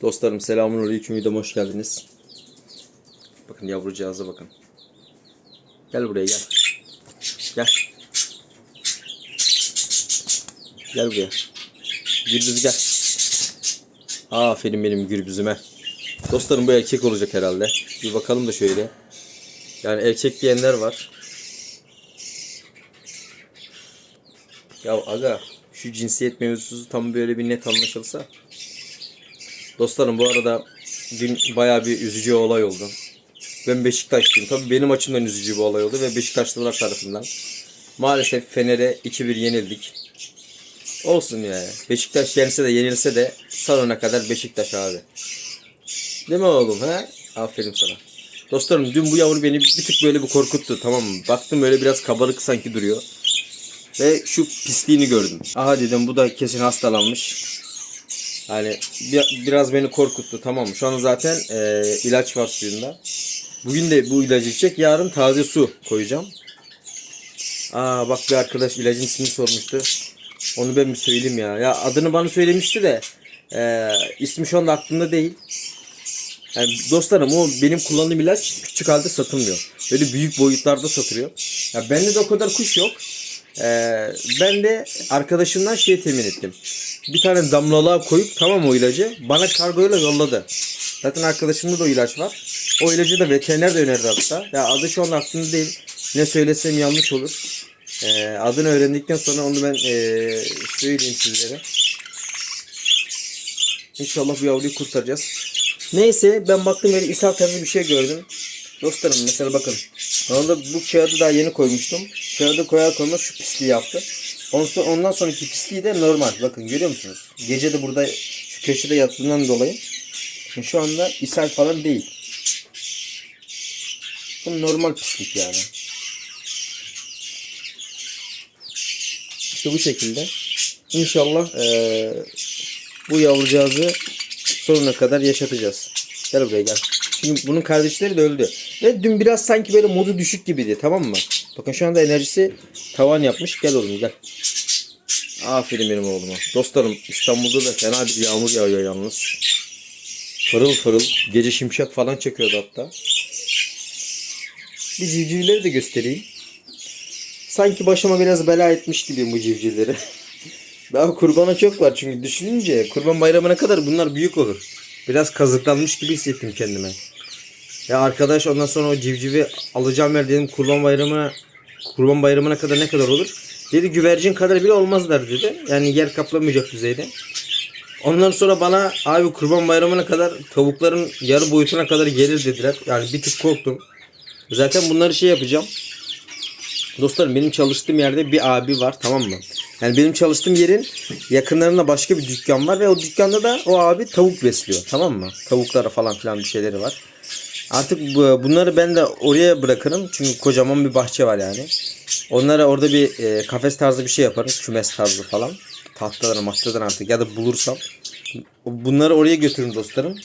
Dostlarım selamun aleyküm videoma hoş geldiniz. Bakın yavrucağıza bakın. Gel buraya gel. Gel. Gel buraya. Gürbüz gel. Aferin benim gürbüzüme. Dostlarım bu erkek olacak herhalde. Bir bakalım da şöyle. Yani erkek diyenler var. Ya aga şu cinsiyet mevzusu tam böyle bir net anlaşılsa. Dostlarım bu arada dün bayağı bir üzücü olay oldu. Ben Beşiktaşlıyım. Tabii benim açımdan üzücü bir olay oldu ve Beşiktaşlılar tarafından. Maalesef Fener'e 2-1 yenildik. Olsun yani. Beşiktaş yenilse de yenilse de sonuna kadar Beşiktaş abi. Değil mi oğlum ha? Aferin sana. Dostlarım dün bu yavru beni bir tık böyle bir korkuttu tamam mı? Baktım öyle biraz kabarık sanki duruyor. Ve şu pisliğini gördüm. Aha dedim bu da kesin hastalanmış. Yani bir- biraz beni korkuttu tamam? Şu an zaten e, ilaç var suyunda. Bugün de bu ilacı içecek. Yarın taze su koyacağım. Aa bak bir arkadaş ilacın ismini sormuştu. Onu ben bir söyleyeyim ya. Ya adını bana söylemişti de e, ismi şu anda aklımda değil. Yani dostlarım o benim kullandığım ilaç küçük halde satılmıyor. Böyle büyük boyutlarda satılıyor. Ya bende de o kadar kuş yok. Ee, ben de arkadaşımdan şey temin ettim. Bir tane damlalığa koyup tamam o ilacı bana kargoyla yolladı. Zaten arkadaşımda da o ilaç var. O ilacı da veteriner de önerdi hatta. Ya adı şu an aklımda değil. Ne söylesem yanlış olur. Ee, adını öğrendikten sonra onu ben ee, söyleyeyim sizlere. İnşallah bu yavruyu kurtaracağız. Neyse ben baktım böyle ishal tarzı bir şey gördüm. Dostlarım mesela bakın. Normalde bu kağıdı daha yeni koymuştum. Kağıdı koyar koymaz şu pisliği yaptı. Ondan, sonra, ondan sonraki pisliği de normal. Bakın görüyor musunuz? Gece de burada şu köşede yattığından dolayı. Şimdi şu anda ishal falan değil. Bu normal pislik yani. İşte bu şekilde. İnşallah eee, bu yavrucağızı sonuna kadar yaşatacağız. Gel buraya gel. Çünkü bunun kardeşleri de öldü. Ve dün biraz sanki böyle modu düşük gibiydi tamam mı? Bakın şu anda enerjisi tavan yapmış. Gel oğlum gel. Aferin benim oğluma. Dostlarım İstanbul'da da fena bir yağmur yağıyor yalnız. Fırıl fırıl. Gece şimşek falan çekiyordu hatta. Bir civcivleri de göstereyim. Sanki başıma biraz bela etmiş gibi bu civcivleri. Daha kurbana çok var çünkü düşününce kurban bayramına kadar bunlar büyük olur. Biraz kazıklanmış gibi hissettim kendime. Ya arkadaş ondan sonra o civcivi alacağım yer dedim kurban bayramına kurban bayramına kadar ne kadar olur? Dedi güvercin kadar bile olmazlar dedi. Yani yer kaplamayacak düzeyde. Ondan sonra bana abi kurban bayramına kadar tavukların yarı boyutuna kadar gelir dediler. Yani bir tık korktum. Zaten bunları şey yapacağım. Dostlarım benim çalıştığım yerde bir abi var tamam mı? Yani benim çalıştığım yerin yakınlarında başka bir dükkan var ve o dükkanda da o abi tavuk besliyor tamam mı? Tavuklara falan filan bir şeyleri var. Artık bu- bunları ben de oraya bırakırım çünkü kocaman bir bahçe var yani. Onlara orada bir e, kafes tarzı bir şey yaparım. Kümes tarzı falan. Tahtadan mahtadan artık ya da bulursam. Bunları oraya götürürüm dostlarım.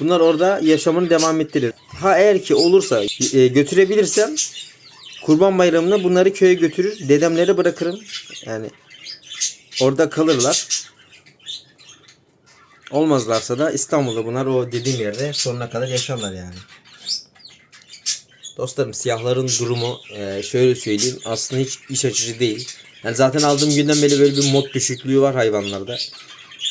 Bunlar orada yaşamını devam ettirir. Ha eğer ki olursa e, götürebilirsem Kurban Bayramı'nda bunları köye götürür. Dedemlere bırakırım. Yani orada kalırlar. Olmazlarsa da İstanbul'da bunlar o dediğim yerde sonuna kadar yaşarlar yani. Dostlarım siyahların durumu e, şöyle söyleyeyim aslında hiç iç açıcı değil. Yani zaten aldığım günden beri böyle bir mod düşüklüğü var hayvanlarda.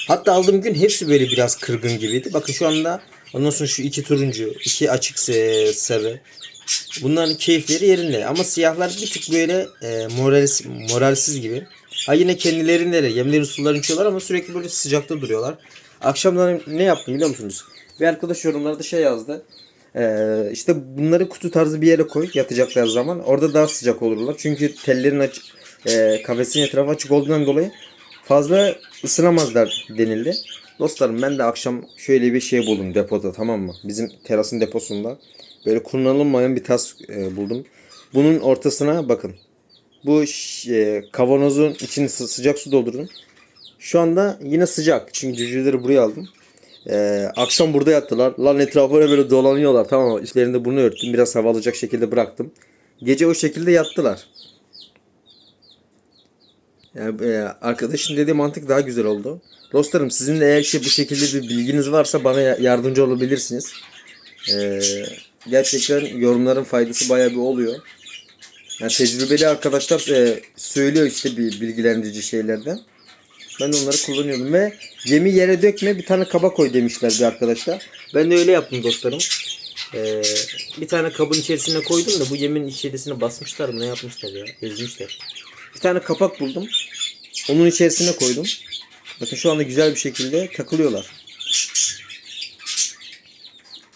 Hatta aldığım gün hepsi böyle biraz kırgın gibiydi. Bakın şu anda ondan sonra şu iki turuncu, iki açık sarı. Bunların keyifleri yerinde ama siyahlar bir tık böyle e, moralsiz, moralsiz gibi. Ha yine kendilerinde de yemlerin sularını içiyorlar ama sürekli böyle sıcakta duruyorlar. Akşamları ne yaptım biliyor musunuz? Bir arkadaş yorumlarda şey yazdı. Ee, işte bunları kutu tarzı bir yere koy yatacaklar zaman. Orada daha sıcak olurlar. Çünkü tellerin açık, e, kafesin etrafı açık olduğundan dolayı fazla ısınamazlar denildi. Dostlarım ben de akşam şöyle bir şey buldum depoda tamam mı? Bizim terasın deposunda böyle kullanılmayan bir tas e, buldum. Bunun ortasına bakın. Bu e, kavanozun içini sı- sıcak su doldurdum. Şu anda yine sıcak. Çünkü cücüleri buraya aldım. Ee, akşam burada yattılar. Lan etrafına böyle dolanıyorlar. Tamam mı? Üstlerinde bunu örttüm. Biraz hava alacak şekilde bıraktım. Gece o şekilde yattılar. Yani, e, arkadaşın dediği mantık daha güzel oldu. Dostlarım sizin de eğer ki bu şekilde bir bilginiz varsa bana ya- yardımcı olabilirsiniz. Ee, gerçekten yorumların faydası bayağı bir oluyor. Yani tecrübeli arkadaşlar e, söylüyor işte bir bilgilendirici şeylerden. Ben onları kullanıyorum ve yemi yere dökme bir tane kaba koy demişler bir arkadaşlar. Ben de öyle yaptım dostlarım. Ee, bir tane kabın içerisine koydum da bu yemin içerisine basmışlar mı ne yapmışlar ya ezmişler. Bir tane kapak buldum. Onun içerisine koydum. Bakın şu anda güzel bir şekilde takılıyorlar.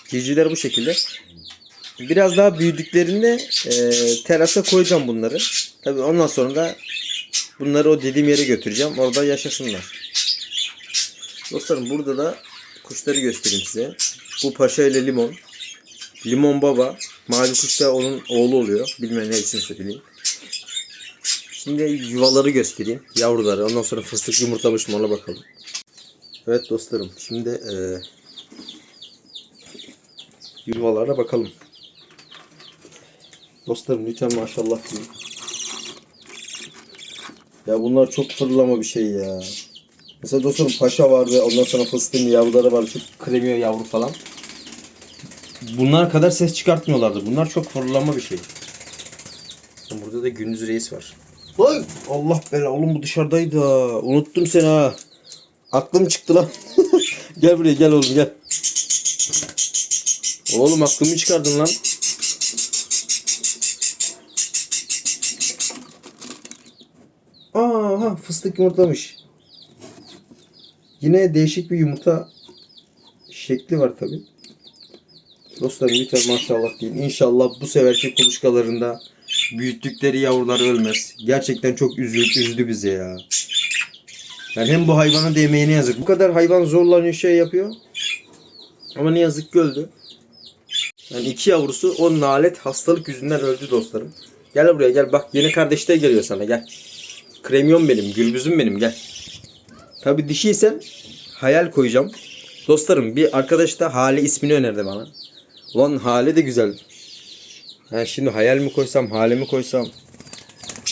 Civcivler bu şekilde. Biraz daha büyüdüklerinde e, terasa koyacağım bunları. Tabii ondan sonra da bunları o dediğim yere götüreceğim. Orada yaşasınlar. Dostlarım burada da kuşları göstereyim size. Bu paşa ile limon. Limon baba. Mavi kuş da onun oğlu oluyor. Bilmeyenler için söyleyeyim. Şimdi yuvaları göstereyim. Yavruları. Ondan sonra fıstık yumurtlamış mı ona bakalım. Evet dostlarım. Şimdi e, yuvalara bakalım. Dostlarım lütfen maşallah deyin. Ya bunlar çok fırlama bir şey ya. Mesela dostlarım paşa var ve ondan sonra fıstığın yavruları var. Çok kremiyor yavru falan. Bunlar kadar ses çıkartmıyorlardı. Bunlar çok fırlama bir şey. Burada da Gündüz Reis var. Vay Allah bela oğlum bu dışarıdaydı ha. Unuttum seni ha. Aklım çıktı lan. gel buraya gel oğlum gel. Oğlum aklımı çıkardın lan. Fıstık yumurtlamış. Yine değişik bir yumurta şekli var tabi. Dostlarım lütfen maşallah deyin. İnşallah bu seferki kuluçkalarında büyüttükleri yavrular ölmez. Gerçekten çok üzdü, üzdü bizi ya. Yani hem bu hayvanın da emeğine yazık. Bu kadar hayvan zorlanıyor şey yapıyor. Ama ne yazık ki öldü. Yani iki yavrusu o nalet hastalık yüzünden öldü dostlarım. Gel buraya gel bak yeni kardeş de geliyor sana gel. Kremyon benim, gülbüzüm benim gel. Tabi dişiysen hayal koyacağım. Dostlarım bir arkadaş da Hale ismini önerdi bana. Ulan Hale de güzel. Ha şimdi hayal mi koysam, Hale mi koysam?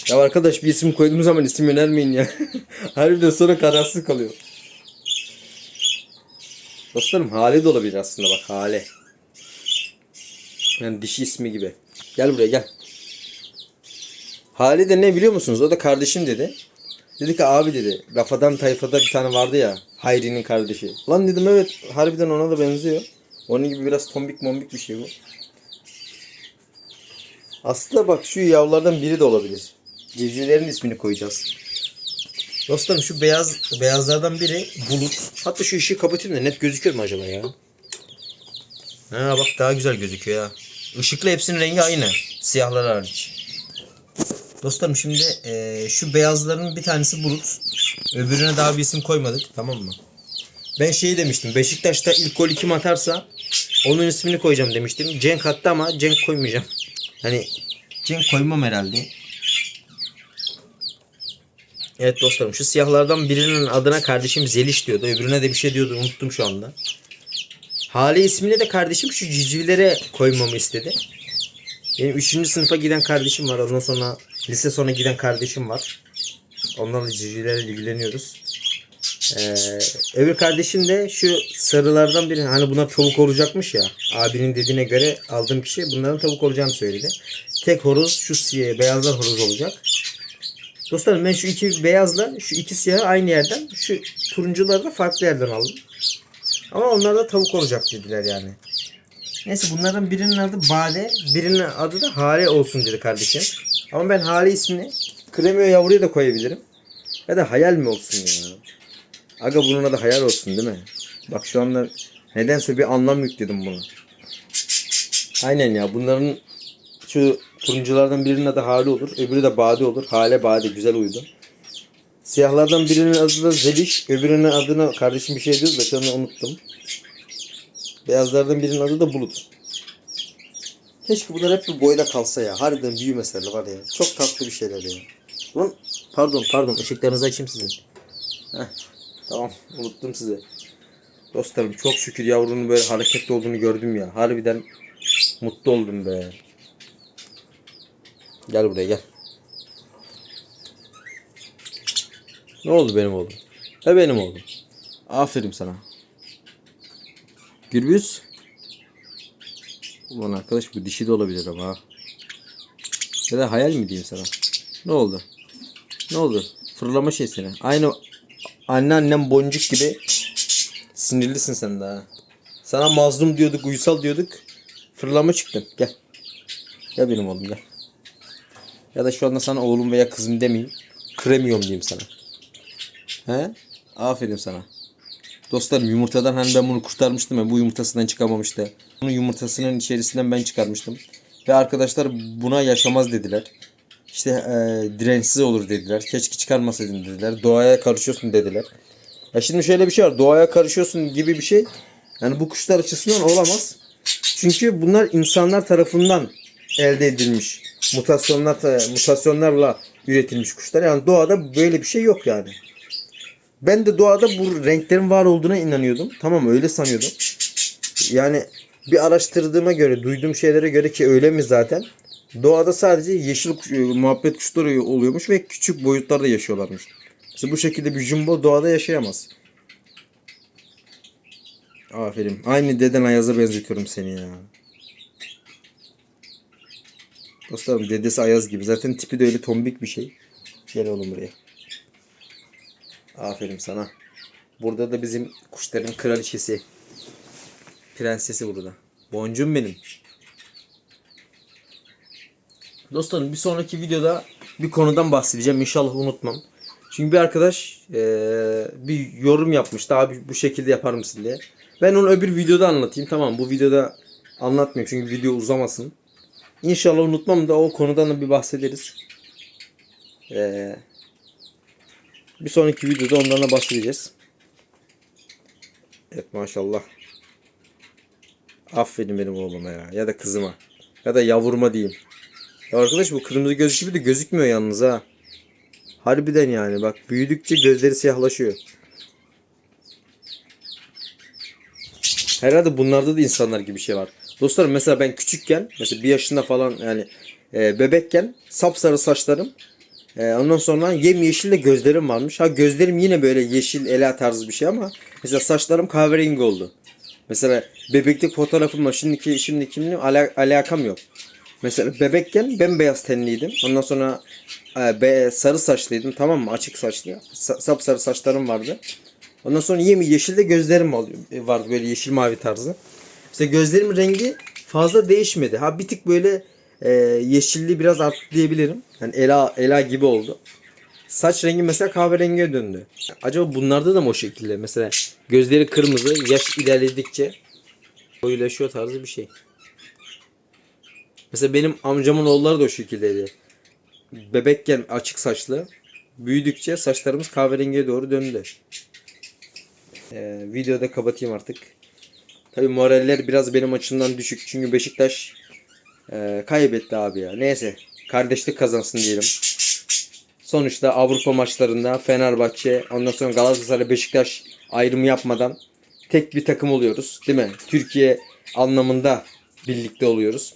Ya arkadaş bir isim koyduğum zaman isim önermeyin ya. Harbiden sonra kararsız kalıyor. Dostlarım Hale de olabilir aslında bak Hale. Yani dişi ismi gibi. Gel buraya gel. Hale de ne biliyor musunuz? O da kardeşim dedi. Dedi ki abi dedi. Rafadan tayfada bir tane vardı ya. Hayri'nin kardeşi. Lan dedim evet harbiden ona da benziyor. Onun gibi biraz tombik mombik bir şey bu. Aslında bak şu yavrulardan biri de olabilir. Civcivlerin ismini koyacağız. Dostlarım şu beyaz beyazlardan biri bulut. Hatta şu ışığı kapatayım da net gözüküyor mu acaba ya? Ha bak daha güzel gözüküyor ya. Işıkla hepsinin rengi aynı. Siyahlar hariç. Dostlarım şimdi eee, şu beyazların bir tanesi bulut. Öbürüne daha bir isim koymadık. Tamam mı? Ben şeyi demiştim. Beşiktaş'ta ilk gol kim atarsa onun ismini koyacağım demiştim. Cenk attı ama Cenk koymayacağım. Hani Cenk koymam herhalde. Evet dostlarım şu siyahlardan birinin adına kardeşim Zeliş diyordu. Öbürüne de bir şey diyordu unuttum şu anda. Hale ismini de kardeşim şu civcivlere koymamı istedi. Benim 3. sınıfa giden kardeşim var. Ondan sonra lise sona giden kardeşim var. Onlarla civcivlerle ilgileniyoruz. Ee, öbür kardeşim de şu sarılardan biri. Hani bunlar tavuk olacakmış ya. Abinin dediğine göre aldığım kişi bunların tavuk olacağını söyledi. Tek horoz şu siyah, beyazlar horoz olacak. Dostlarım ben şu iki beyazla şu iki siyahı aynı yerden şu turuncuları da farklı yerden aldım. Ama onlar da tavuk olacak dediler yani. Neyse bunlardan birinin adı Bade, birinin adı da Hale olsun dedi kardeşim. Ama ben Hale ismini Kremio yavruya da koyabilirim. Ya da hayal mi olsun ya? Aga bunun adı hayal olsun değil mi? Bak şu anda nedense bir anlam yükledim buna. Aynen ya bunların şu turunculardan birinin adı Hale olur. Öbürü de Bade olur. Hale Bade güzel uydu. Siyahlardan birinin adı da Zeliş. Öbürünün adını kardeşim bir şey diyordu da şu anda unuttum. Beyazlardan birinin adı da Bulut. Keşke bunlar hep bir boyda kalsa ya. Harbiden büyümeseler var ya. Çok tatlı bir şeyler ya. Lan pardon pardon ışıklarınızı açayım sizin. Heh, tamam unuttum sizi. Dostlarım çok şükür yavrunun böyle hareketli olduğunu gördüm ya. Harbiden mutlu oldum be. Gel buraya gel. Ne oldu benim oğlum? E benim oğlum. Aferin sana. Gürbüz. Ulan arkadaş bu dişi de olabilir ama. Ya da hayal mi diyeyim sana? Ne oldu? Ne oldu? Fırlama şey seni. Aynı anneannem boncuk gibi sinirlisin sen daha. Sana mazlum diyorduk, uysal diyorduk. Fırlama çıktın. Gel. Gel benim oğlum gel. Ya da şu anda sana oğlum veya kızım demeyeyim. Kıremiyorum diyeyim sana. He? Aferin sana. Dostlarım yumurtadan hani ben bunu kurtarmıştım ya bu yumurtasından çıkamamıştı. Bunun yumurtasının içerisinden ben çıkarmıştım. Ve arkadaşlar buna yaşamaz dediler. İşte e, dirençsiz olur dediler. Keşke çıkarmasaydın dediler. Doğaya karışıyorsun dediler. Ya şimdi şöyle bir şey var. Doğaya karışıyorsun gibi bir şey. Yani bu kuşlar açısından olamaz. Çünkü bunlar insanlar tarafından elde edilmiş. Mutasyonlar mutasyonlarla üretilmiş kuşlar. Yani doğada böyle bir şey yok yani. Ben de doğada bu renklerin var olduğuna inanıyordum. Tamam öyle sanıyordum. Yani bir araştırdığıma göre, duyduğum şeylere göre ki öyle mi zaten? Doğada sadece yeşil kuş- e, muhabbet kuşları oluyormuş ve küçük boyutlarda yaşıyorlarmış. İşte bu şekilde bir jumbo doğada yaşayamaz. Aferin. Aynı deden Ayaz'a benzetiyorum seni ya. Dostlarım dedesi Ayaz gibi. Zaten tipi de öyle tombik bir şey. Gel oğlum buraya. Aferin sana. Burada da bizim kuşların kraliçesi. Prensesi burada. Boncuğum benim. Dostlarım bir sonraki videoda bir konudan bahsedeceğim. İnşallah unutmam. Çünkü bir arkadaş eee, bir yorum yapmıştı. Abi bu şekilde yapar mısın diye. Ben onu öbür videoda anlatayım. Tamam bu videoda anlatmayayım. Çünkü video uzamasın. İnşallah unutmam da o konudan da bir bahsederiz. Eee bir sonraki videoda ondan da bahsedeceğiz. Evet maşallah. Aferin benim oğluma ya. Ya da kızıma. Ya da yavruma diyeyim. Ya arkadaş bu kırmızı göz gibi de gözükmüyor yalnız ha. Harbiden yani bak büyüdükçe gözleri siyahlaşıyor. Herhalde bunlarda da insanlar gibi bir şey var. Dostlarım mesela ben küçükken mesela bir yaşında falan yani e, bebekken sapsarı saçlarım e, ondan sonra yemyeşil de gözlerim varmış. Ha gözlerim yine böyle yeşil ela tarzı bir şey ama mesela saçlarım kahverengi oldu. Mesela bebeklik fotoğrafımla şimdiki şimdikinin ala, alakam yok. Mesela bebekken bembeyaz tenliydim. Ondan sonra e, be, sarı saçlıydım tamam mı? Açık saçlı. Sa- sapsarı saçlarım vardı. Ondan sonra yemi yeşilde gözlerim ol- vardı böyle yeşil mavi tarzı. İşte gözlerimin rengi fazla değişmedi. Ha bir tık böyle e, yeşilliği biraz arttı diyebilirim. Yani ela ela gibi oldu. Saç rengi mesela kahverengiye döndü. Acaba bunlarda da mı o şekilde? Mesela gözleri kırmızı, yaş ilerledikçe koyulaşıyor tarzı bir şey. Mesela benim amcamın oğulları da o şekildeydi. Bebekken açık saçlı. Büyüdükçe saçlarımız kahverengiye doğru döndü. Ee, videoda kapatayım artık. Tabi moraller biraz benim açımdan düşük. Çünkü Beşiktaş e, kaybetti abi ya. Neyse. Kardeşlik kazansın diyelim. Sonuçta Avrupa maçlarında Fenerbahçe, ondan sonra Galatasaray, Beşiktaş ayrımı yapmadan tek bir takım oluyoruz. Değil mi? Türkiye anlamında birlikte oluyoruz.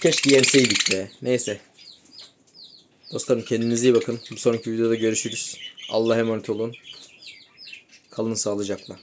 Keşke yenseydik be. Neyse. Dostlarım kendinize iyi bakın. Bir sonraki videoda görüşürüz. Allah'a emanet olun. Kalın sağlıcakla.